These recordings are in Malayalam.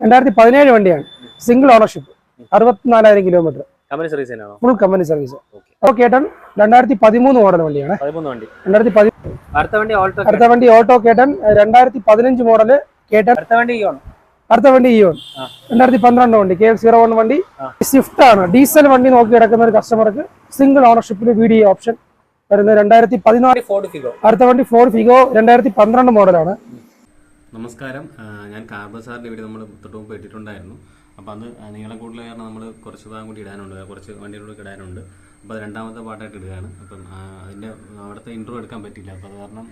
രണ്ടായിരത്തി പതിനേഴ് വണ്ടിയാണ്. സിംഗിൾ ഓണർഷിപ്പ് അറുപത്തിനാലായിരം കിലോമീറ്റർ കമ്പനി സർവീസ് തന്നെയാണോ? ഫുൾ കമ്പനി സർവീസ് ഓക്കെ ഏട്ടൻ രണ്ടായിരത്തി പതിമൂന്ന് മോഡൽ വണ്ടിയാണ്. രണ്ടായിരത്തി അടുത്ത വണ്ടി ഓട്ടോ കേട്ടൻ രണ്ടായിരത്തി പതിനഞ്ച് മോഡൽ കേട്ടൻ അടുത്ത വണ്ടി ഇയോൺ ആ. രണ്ടായിരത്തി പന്ത്രണ്ട് വണ്ടി. കെ എഫ് സീറോ വൺ വണ്ടി. സ്വിഫ്റ്റ് ആണ്. ഡീസൽ വണ്ടി നോക്കി കിടക്കുന്ന ഒരു കസ്റ്റമർക്ക് സിംഗിൾ ഓണർഷിപ്പിൽ വി ഡി ഓപ്ഷൻ വരുന്നത് രണ്ടായിരത്തി പതിനാല് അടുത്ത വണ്ടി ഫോർഡ് ഫിഗോ രണ്ടായിരത്തി പന്ത്രണ്ട് മോഡലാണ് നമസ്കാരം. ഞാൻ ഞാൻ കാർബസാറിന്റെ വീട് നമ്മൾ തൊട്ട് മുമ്പ് ഇട്ടിട്ടുണ്ടായിരുന്നു അപ്പോൾ അത് നീളം കൂടുതൽ കാരണം നമ്മൾ കുറച്ച് ഭാഗം കൂടി ഇടാനുണ്ട്. കുറച്ച് വണ്ടികളൂടെ ഇടാനുണ്ട്. അപ്പോൾ അത് രണ്ടാമത്തെ പാട്ടായിട്ട് ഇടുകയാണ്. അപ്പം അതിന്റെ അവിടുത്തെ ഇൻട്രോ എടുക്കാൻ പറ്റില്ല അപ്പോൾ അത് കാരണം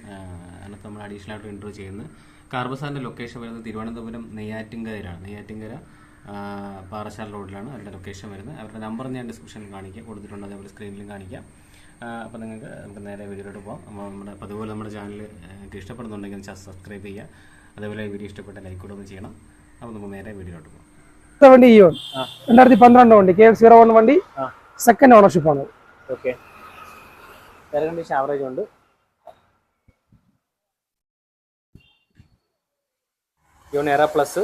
അതിനകത്ത് നമ്മൾ അഡീഷണൽ ആയിട്ട് ഇൻട്രോ ചെയ്യുന്നത് കാർബസാറിന്റെ ലൊക്കേഷൻ വരുന്നത് തിരുവനന്തപുരം നെയ്യാറ്റിൻകരയിലാണ് നെയ്യാറ്റിൻകര പാറശാല റോഡിലാണ് അവരുടെ ലൊക്കേഷൻ വരുന്നത്. അവരുടെ നമ്പർ ഞാൻ ഡിസ്ക്രിപ്ഷനിൽ കാണിക്കാം. കൊടുത്തിട്ടുണ്ട് അതേപോലെ സ്ക്രീനിലും കാണിക്കാം. അപ്പോൾ നിങ്ങൾക്ക് നമുക്ക് നേരെ വീഡിയോയിലോട്ട് പോകാം അപ്പോൾ നമ്മുടെ അതുപോലെ നമ്മുടെ ചാനൽ ഇഷ്ടപ്പെടുന്നുണ്ടെങ്കിൽ സബ്സ്ക്രൈബ് ചെയ്യുക. അതേപോലെ വീഡിയോ ഇഷ്ടപ്പെട്ട ലൈക്ക് ഒന്ന് ചെയ്യണം. അപ്പോൾ നമുക്ക് നേരെ വീഡിയോയിലോട്ട് പോകാം. വണ്ടി ഇയോൺ ആ. രണ്ടായിരത്തി പന്ത്രണ്ട് വണ്ടി കെ എഫ് സീറോ വൺ വണ്ടി സെക്കൻഡ് ഓണർഷിപ്പ് ആണ് ഓക്കെ ആവറേജ് ഉണ്ട്. ഇയോ എറ പ്ലസ്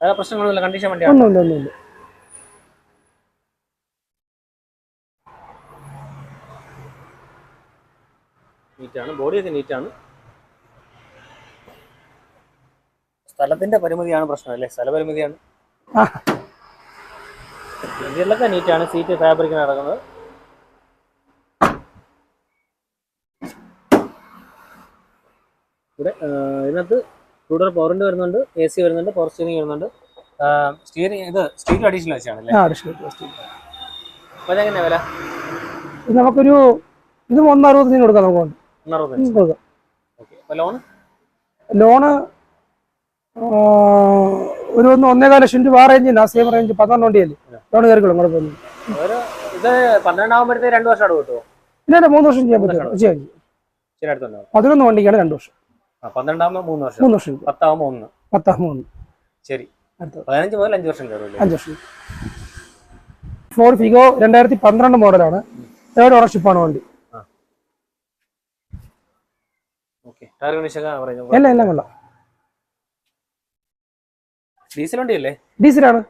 വേറെ പ്രശ്നങ്ങളൊന്നുമില്ല കണ്ടീഷൻ വണ്ടിയാണ് ഒന്നുമില്ല ഒന്നുമില്ല. നീറ്റാണ് ബോഡിയൊക്കെ നീറ്റാണ് സ്ഥലത്തിന്റെ പരിമിതിയാണ് പ്രശ്നം അല്ലേ? സ്ഥലപരിമിതിയാണ് പരിമിതിയാണ്. ഇന്ത്യയിലൊക്കെ നീറ്റാണ് സീറ്റ് ഫാബ്രിക് നടക്കുന്നത് ഇവിടെ ഇതിനകത്ത് ടൂഡർ പവറിന്റെ വരുന്നുണ്ട് എ സി വരുന്നുണ്ട് പവർ സ്റ്റിയറിംഗ് വരുന്നുണ്ട്. സ്റ്റിയറിംഗ് ഇത് സ്റ്റീൽ അഡീഷണൽ വെച്ചാണല്ലേ ആ അഡീഷണൽ കോസ്റ്റ് അപ്പൊ അതെങ്ങനെയാ വില? ഇത് നമുക്കൊരു ഇത് ഒന്ന് അറുപത്തിന് കൊടുക്കാം നമുക്ക്. കൊടുക്കാം. ഓക്കെ ലോൺ ലോണ് ഒരു ഒന്ന് ഒന്നേകാല ലക്ഷം രൂപ ആ റേഞ്ചിന് ആ സെയിം റേഞ്ച് പന്ത്രണ്ട് വണ്ടിയല്ലേ ലോൺ കയറിക്കോളും കുഴപ്പമൊന്നും ഇത് പന്ത്രണ്ടാകുമ്പോഴത്തേക്ക് രണ്ട് വർഷം അടവ് കിട്ടുമോ ഇല്ല മൂന്ന് വർഷം ചെയ്യാൻ പറ്റും. അടുത്തുണ്ടാവും പതിനൊന്ന് വണ്ടിക്കാണ് രണ്ട് വർഷം. പന്ത്രണ്ടാകുമ്പോൾ മൂന്ന് വർഷം. മൂന്ന് വർഷം. പത്താകുമ്പോൾ ഒന്ന്. പത്താം മൂന്ന് ശരി. പതിനഞ്ച് മുതൽ അഞ്ച് വർഷം കയറുമല്ലേ അഞ്ച് വർഷം. ഫോർഡ് ഫിഗോ രണ്ടായിരത്തി പന്ത്രണ്ട് മോഡലാണ്. തേർഡ് ഓണർഷിപ്പാണ് വണ്ടി. എല്ലാം എല്ലാം കൊള്ളാം. ഡീസൽ വണ്ടിയല്ലേ? ഡീസലാണ്.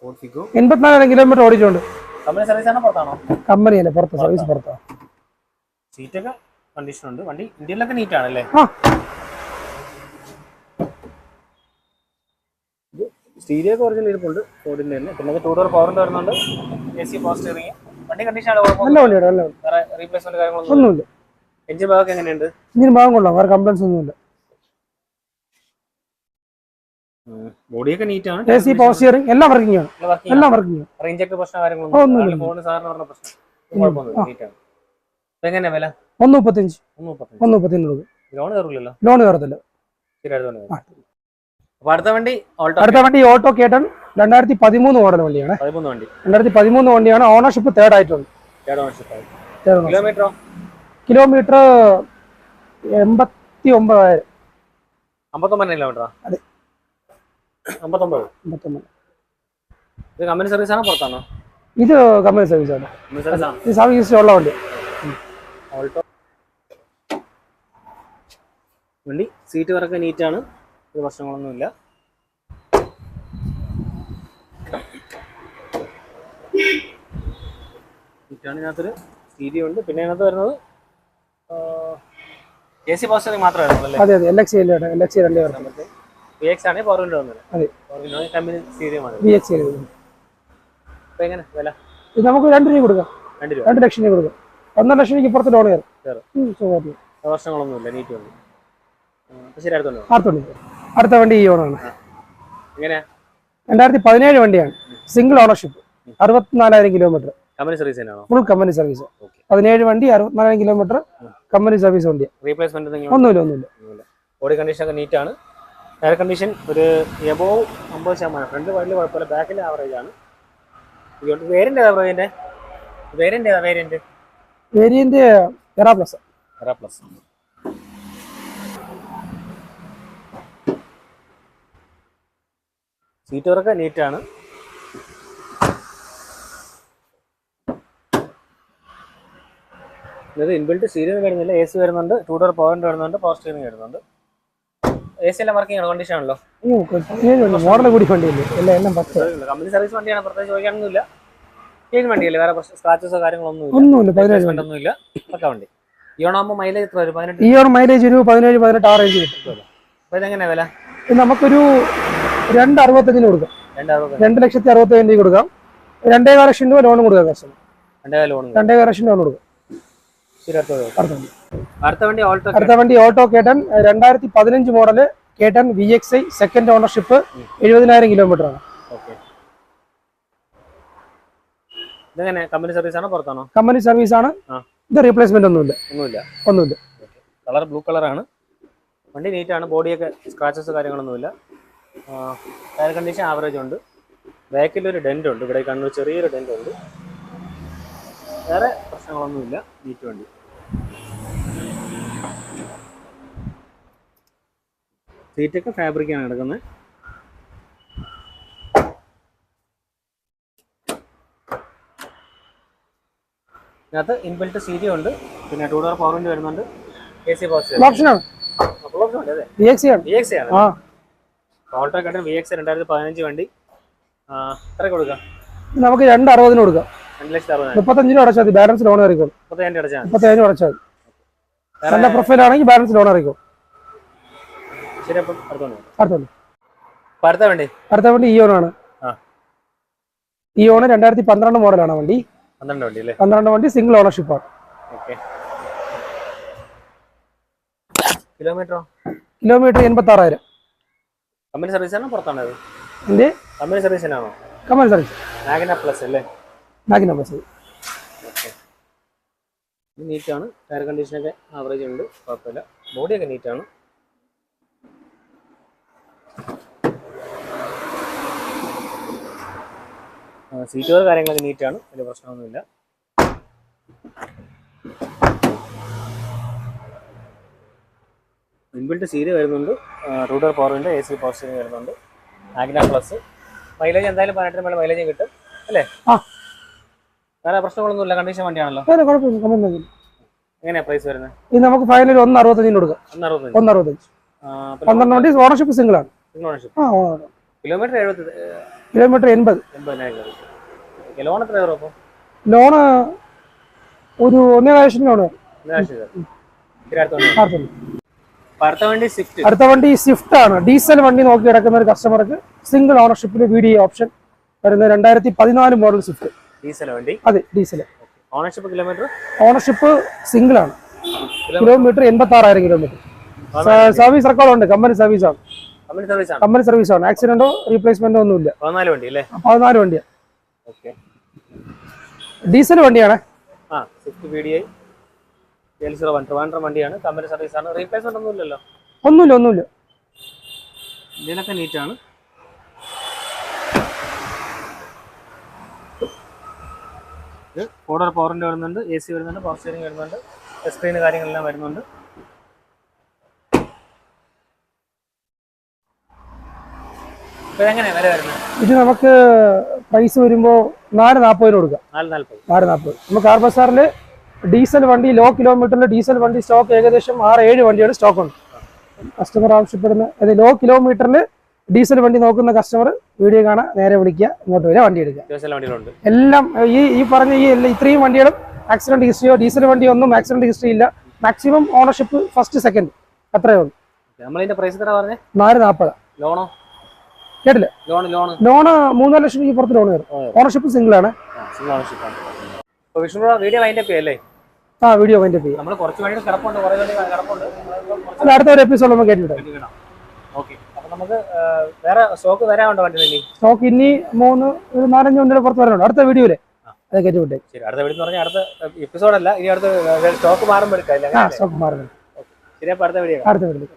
ഫോർഡ് കിലോമീറ്റർ ഓടിച്ചിട്ടുണ്ട് കമ്പനി സർവീസ് ആണ് പുറത്താണോ? പുറത്ത് സർവീസ് പുറത്താണ് സീറ്റൊക്കെ കണ്ടീഷൻ ഉണ്ട്. വണ്ടി ഇന്ത്യയിലൊക്കെ നീറ്റ് ആണല്ലേ? ആ. സ്റ്റീരിയോ ഒക്കെ ഒറിജിനൽ ഇരിപ്പുണ്ട്. ഫോർഡിന്റെ തന്നെ. പിന്നെ ടൂ ഡോർ പവറിന്റെ വരുന്നുണ്ട്. എ സി പവർ സ്റ്റിയറിംഗ് വണ്ടി കണ്ടീഷൻ വേറെ റീപ്ലേസ്മെന്റ് കാര്യങ്ങളൊന്നും ഒന്നുമില്ല. എഞ്ചിൻ ഭാഗമൊക്കെ എങ്ങനെയുണ്ട്? എഞ്ചിൻ ഭാഗം കൊള്ളാം. വേറെ കംപ്ലൈൻസ് ഒന്നുമില്ല. ബോഡിയൊക്കെ നീറ്റ് ആണ്. എ സി പവർ സ്റ്റിയറിംഗ് എല്ലാം വർക്കിംഗ് ആണ്. എല്ലാം വർക്കിംഗ് ആണ്. റേഞ്ചൊക്കെ പ്രശ്നം ആ, കാര്യങ്ങളൊന്നും ഒന്നുമില്ല. ഫോണിന് സാറിന് പറഞ്ഞ പ്രശ്നം. കുഴപ്പമൊന്നുമില്ല. നീറ്റ് ആണ്. അപ്പൊ എങ്ങനെയാ വില? ഒന്ന് മുപ്പത്തഞ്ച് ഒന്ന് മുപ്പത്തഞ്ച് ഒന്ന് ലോൺ കയറില്ലല്ലോ ലോൺ കയറത്തില്ല ശരി അടുത്ത വണ്ടി അടുത്ത വണ്ടി ഓട്ടോ കേട്ടൺ രണ്ടായിരത്തി പതിമൂന്ന് മോഡൽ വണ്ടിയാണ്. വണ്ടി. രണ്ടായിരത്തി പതിമൂന്ന് വണ്ടിയാണ്. ഓണർഷിപ്പ് തേർഡ് ആയിട്ടുണ്ട്. കിലോമീറ്ററോ കിലോമീറ്റർ എൺപത്തി ഒമ്പതായിരം അമ്പത്തൊമ്പതിനായിരം കിലോമീറ്ററാ അതെ. അമ്പത്തൊമ്പത്. എൺപത്തൊമ്പത് ഇത് കമ്പനി സർവീസ് ആണോ പുറത്താണോ? ഇത് കമ്പനി സർവീസ് ആണ്. ഈ സർവീസ് ആണ്? ഇത് സർവീസ് ഉള്ള വണ്ടി. ഓൾട്ടോ വണ്ടി സീറ്റ് വരൊക്കെ നീറ്റാണ് ഒരു പ്രശ്നങ്ങളൊന്നുമില്ല നീറ്റാണ് ഇതിനകത്തൊരു സ്റ്റീരിയോ ഉണ്ട്. പിന്നെ ഇതിനകത്ത് വരുന്നത് എ സി പോസ്റ്ററിംഗ് മാത്രമേ അതെ അതെ. എൽ എക്സ് എൽ എക്സ് രണ്ട് പേർക്ക്. ആണ് പവർ വിൻഡോ വന്നത് അതെ. പവർ വിൻഡോ കമ്പനി സ്റ്റീരിയോ ആണ് ബി എക്സ് അപ്പൊ എങ്ങനെ? വില? ഇത് നമുക്ക് രണ്ട് രൂപ കൊടുക്കാം. രണ്ട് രൂപ. രണ്ട് ലക്ഷം രൂപ കൊടുക്കാം. ഒന്നര ലക്ഷം രൂപയ്ക്ക് പുറത്ത് ലോൺ കയറും നീറ്റ് ശരി അടുത്തുണ്ടോ. അടുത്ത വണ്ടി ഈ ഓണാണ്. എങ്ങനെയാ? രണ്ടായിരത്തി പതിനേഴ് വണ്ടിയാണ്. സിംഗിൾ ഓണർഷിപ്പ് അറുപത്തിനാലായിരം കിലോമീറ്റർ കമ്പനി സർവീസ് തന്നെയാണോ? ഫുൾ കമ്പനി സർവീസ് പതിനേഴ് വണ്ടി അറുപത്തിനാലായിരം കിലോമീറ്റർ കമ്പനി സർവീസ് വണ്ടിയാണ് റീപ്ലേസ്മെന്റ് ഒന്നുമില്ല ഒന്നുമില്ല. ബോഡി കണ്ടീഷൻ ഒക്കെ നീറ്റ് എയർ കണ്ടീഷൻ ഒരു എബോവ് അമ്പത് ശതമാനം. ഫ്രണ്ട് വലിയ കുഴപ്പമില്ല ബാക്കിൽ ആവറേജ് ആണ്. ഇതുകൊണ്ട് വേരിയന്റ് ഏതാ ബ്രോയിന്റെ വേരിയന്റ് ഏതാ variant variant era plus era plus seat neat ആണ്. ഇത് ഇൻബിൽറ്റ് സീരിയൽ വരുന്നില്ല എ സി വരുന്നുണ്ട് ടൂ ഡോർ പോയിന്റ് വരുന്നുണ്ട് പവർ സ്റ്റിയറിംഗ് വരുന്നുണ്ട്. എ സി എല്ലാം വർക്കിംഗ് ആണ്? കണ്ടീഷൻ ആണല്ലോ. മോഡൽ കൂടി വണ്ടിയല്ലേ എല്ലാം എല്ലാം പത്ത്. കമ്പനി സർവീസ് വണ്ടിയാണ്? പ്രത്യേകിച്ച് ചോദിക്കാനൊന്നുമില്ല. ക്ലീൻ വണ്ടിയല്ലേ? വേറെ സ്ക്രാച്ചസോ കാര്യങ്ങളൊന്നും ഒന്നുമില്ല. പതിനേഴ് ഒന്നുമില്ല. പക്ക വണ്ടി. ഇയോണാകുമ്പോൾ മൈലേജ് എത്ര വരും? പതിനെട്ട് ഒരു മൈലേജ് ഒരു പതിനേഴ് പതിനെട്ട് ആ റേഞ്ച് കിട്ടും. അപ്പൊ ഇതെങ്ങനെയാ വില? നമുക്കൊരു രണ്ട് അറുപത്തഞ്ചിന് കൊടുക്കാം. രണ്ട് ലക്ഷത്തി അറുപത്തി അഞ്ചിന് കൊടുക്കാം. രണ്ടേകാല ലക്ഷം രൂപ ലോൺ കൊടുക്കാം കസ്റ്റമർ രണ്ടേകാല ലക്ഷം ലോൺ കൊടുക്കാം. അടുത്ത വണ്ടി. ഓട്ടോ കേട്ടൻ രണ്ടായിരത്തി പതിനഞ്ച് model K ten V X I second ownership എഴുപതിനായിരം കിലോമീറ്റർ ആണ്. കമ്പനി സർവീസ് ആണോ പുറത്താണോ? കമ്പനി സർവീസ് ആണ്. ഇത് റീപ്ലേസ്മെന്റ് ഒന്നുമില്ല. ഒന്നുമില്ല. ഒന്നുമില്ല. കളർ ബ്ലൂ കളറാണ് വണ്ടി നീറ്റ് ആണ്. ബോഡിയൊക്കെ സ്ക്രാച്ചസ് കാര്യങ്ങളൊന്നുമില്ല. ടയർ കണ്ടീഷൻ ആവറേജ് ഉണ്ട്. ബാക്കിൽ ഒരു ഡെന്റ് ഉണ്ട്. ഇവിടെ കണ്ണൂർ ചെറിയൊരു ഡെന്റ് ഉണ്ട്. വേറെ പ്രശ്നങ്ങളൊന്നുമില്ല. നീറ്റ് വണ്ടി. സീറ്റൊക്കെ ഫാബ്രിക്കാണ് കിടക്കുന്നത് ഇതിനകത്ത് ഇൻബിൽറ്റ് സീരി ഉണ്ട്. പിന്നെ ടൂ ഡോർ പവർ വിൻഡ് വരുന്നുണ്ട്. എ സി പോസ്റ്റ് ഓപ്ഷനാണ് Alto K ten V X രണ്ടായിരത്തി പതിനഞ്ച് വണ്ടി. എത്ര കൊടുക്കാം? നമുക്ക് രണ്ട് അറുപതിന് കൊടുക്കാം. മുപ്പത്തഞ്ച് രൂപ അടച്ചാൽ മതി. ബാലൻസ് ലോൺ ഇറക്കും മുപ്പത്തയ്യായിരം അടച്ചാൽ മതി. നല്ല പ്രൊഫൈൽ ആണെങ്കിൽ ബാലൻസ് ലോൺ ഇറക്കും അടുത്ത വണ്ടി. അടുത്ത വണ്ടി. ഇയോൺ ആണ്. ആ. ഇയോണ് രണ്ടായിരത്തി പന്ത്രണ്ട് മോഡലാണ് വണ്ടി. പന്ത്രണ്ട് വണ്ടി സിംഗിൾ ഓണർഷിപ്പ് ആണ്. കിലോമീറ്ററോ കിലോമീറ്റർ എൺപത്തി ആറായിരം കമ്പനി സർവീസ് ആണോ പുറത്താണോ കമ്പനി സർവീസിനാണോ കമ്പനി സർവീസ് പ്ലസ് അല്ലേ? ബാക്കി നമ്പർ നീറ്റാണ് ടയർ കണ്ടീഷനൊക്കെ ആവറേജ് ഉണ്ട്. കുഴപ്പമില്ല. ബോഡിയൊക്കെ നീറ്റാണ് സീറ്റുകൾ കാര്യങ്ങളൊക്കെ നീറ്റാണ് വലിയ പ്രശ്നമൊന്നുമില്ല. ഇൻബിൽറ്റ് സീരി വരുന്നുണ്ട്. റൂഡർ ഉണ്ട് എ സി പവർ സീരി വരുന്നുണ്ട്. ആഗ്ന പ്ലസ് മൈലേജ് എന്തായാലും പതിനെട്ടിന് മേലെ മൈലേജും കിട്ടും. അല്ലേ? ആ. വേറെ പ്രശ്നങ്ങളൊന്നുമില്ല കണ്ടീഷൻ വണ്ടിയാണല്ലോ. വേറെ കുഴപ്പമില്ല കമൽ നോക്കി എങ്ങനെയാ പ്രൈസ് വരുന്നത്? ഇത് നമുക്ക് ഫൈനൽ ഒന്ന് അറുപത്തഞ്ചിന് കൊടുക്കാം. ഒന്ന് അറുപത്തഞ്ച് പന്ത്രണ്ട് വണ്ടി ഓണർഷിപ്പ് സിംഗിൾ ആണ്. കിലോമീറ്റർ കിലോമീറ്റർ എൺപത്. ലോൺ എത്ര ലോണ് ഒരു ഒന്നേ ലക്ഷം ലോണ് അടുത്ത വണ്ടി. സ്വിഫ്റ്റ് അടുത്ത വണ്ടി സ്വിഫ്റ്റ് ആണ്. ഡീസൽ വണ്ടി നോക്കി കിടക്കുന്ന ഒരു കസ്റ്റമർക്ക് സിംഗിൾ ഓണർഷിപ്പിൽ വി ഡി ഓപ്ഷൻ വരുന്ന രണ്ടായിരത്തി പതിനാല് മോഡൽ സ്വിഫ്റ്റ് ഡീസൽ വണ്ടി? അതെ diesel ownership kilometre? Ownership single ആണ് കിലോമീറ്റർ എൺപത്തി ആറായിരം കിലോമീറ്റർ സർവീസ് റെക്കോർഡ് ഉണ്ട് കമ്പനി സർവീസ് ആണ്. കമ്പനി സർവീസ് ആണ്. ആക്സിഡന്റോ റീപ്ലേസ്മെന്റോ ഒന്നുമില്ല. പതിനാല് വണ്ടി അല്ലേ? പതിനാല് വണ്ടിയാ. ഡീസൽ വണ്ടിയാണ്? വണ്ടിയാണ്. കമ്പനി സർവീസ് ആണ്. റീപ്ലേസ്മെന്റ് ഒന്നും ഒന്നുമില്ല ഒന്നുമില്ല. ഇതിനൊക്കെ നീറ്റാണ് ഇത് ഓർഡർ പവറിന്റെ വരുന്നുണ്ട് എ സി വരുന്നുണ്ട് പവർ സ്റ്റിയറിംഗ് വരുന്നുണ്ട് സ്ക്രീൻ കാര്യങ്ങളെല്ലാം വരുന്നുണ്ട്. ഇത് നമുക്ക് പ്രൈസ് വരുമ്പോൾ നാല് രൂപ കൊടുക്കാം. നാല് നാൽപ്പത് നമുക്ക് കാർ ബസാറിൽ ഡീസൽ വണ്ടി ലോ കിലോമീറ്ററിൽ ഡീസൽ വണ്ടി സ്റ്റോക്ക് ഏകദേശം ആറ് ഏഴ് വണ്ടിയുടെ സ്റ്റോക്ക് ഉണ്ട്. കസ്റ്റമർ ആവശ്യപ്പെടുന്ന അതായത് ലോ കിലോമീറ്ററിൽ ഡീസൽ വണ്ടി നോക്കുന്ന കസ്റ്റമർ വീഡിയോ കാണാൻ നേരെ വിളിക്കുക ഇങ്ങോട്ട് വരിക വണ്ടി എടുക്കുക. എല്ലാം ഈ ഈ പറഞ്ഞ ഈ ഇത്രയും വണ്ടികളും ആക്സിഡന്റ് ഹിസ്റ്ററിയോ ഡീസൽ വണ്ടിയോ ഒന്നും ആക്സിഡന്റ് ഹിസ്റ്ററി ഇല്ല. മാക്സിമം ഓണർഷിപ്പ് ഫസ്റ്റ് സെക്കൻഡ് അത്രയേ ഉള്ളൂ. നാല് നാൽപ്പത് ലോണോ? കേട്ടില്ല? ലോണ് മൂന്നാൽ ലക്ഷം രൂപ പുറത്ത് ലോൺ കയറും. ഓണർഷിപ്പ് സിംഗിൾ ആണ്. ആ വീഡിയോ വൈൻഡപ്പ് ചെയ്യാം. നമ്മൾ അടുത്ത ഒരു എപ്പിസോഡ് നമുക്ക് കേട്ടിട്ട് ഓക്കെ അപ്പൊ നമുക്ക് വേറെ സ്റ്റോക്ക് വരാനുണ്ടോ വണ്ടി സ്റ്റോക്ക് ഇനി മൂന്ന് ഒരു നാലഞ്ച് വണ്ടിയുടെ പുറത്ത് വരാനുണ്ട്. അടുത്ത വീഡിയോയിൽ അത് കയറ്റി വിട്ടേ ശരി അടുത്ത വീഡിയോ എന്ന് പറഞ്ഞാൽ അടുത്ത എപ്പിസോഡ് അല്ല ഇനി അടുത്ത സ്റ്റോക്ക് മാറുമ്പോൾ എടുക്കാം സ്റ്റോക്ക് മാറുന്നു ശരി അപ്പൊ അടുത്ത വീഡിയോ അടുത്ത വീഡിയോ